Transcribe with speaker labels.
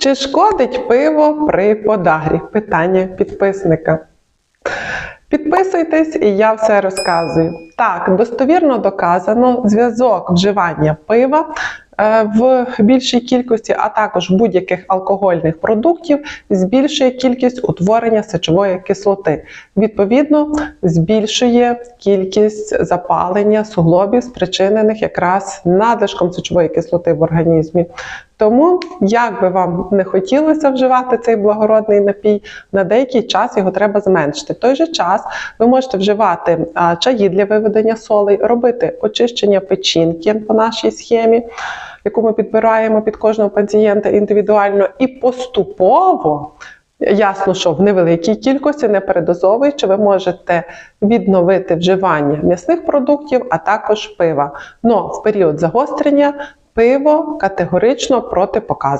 Speaker 1: Чи шкодить пиво при подагрі? Питання підписника. Підписуйтесь, і я все розказую. Так, достовірно доказано зв'язок вживання пива е, в більшій кількості, а також будь-яких алкогольних продуктів збільшує кількість утворення сечової кислоти. Відповідно, збільшує кількість запалення суглобів, спричинених якраз надлишком сечової кислоти в організмі. Тому, як би вам не хотілося вживати цей благородний напій, на деякий час його треба зменшити. В той же час ви можете вживати чаї для виведення солей, робити очищення печінки по нашій схемі, яку ми підбираємо під кожного пацієнта індивідуально, і поступово. Ясно, що в невеликій кількості, не передозовуючи, ви можете відновити вживання м'ясних продуктів, а також пива. Но в період загострення пиво категорично протипоказано.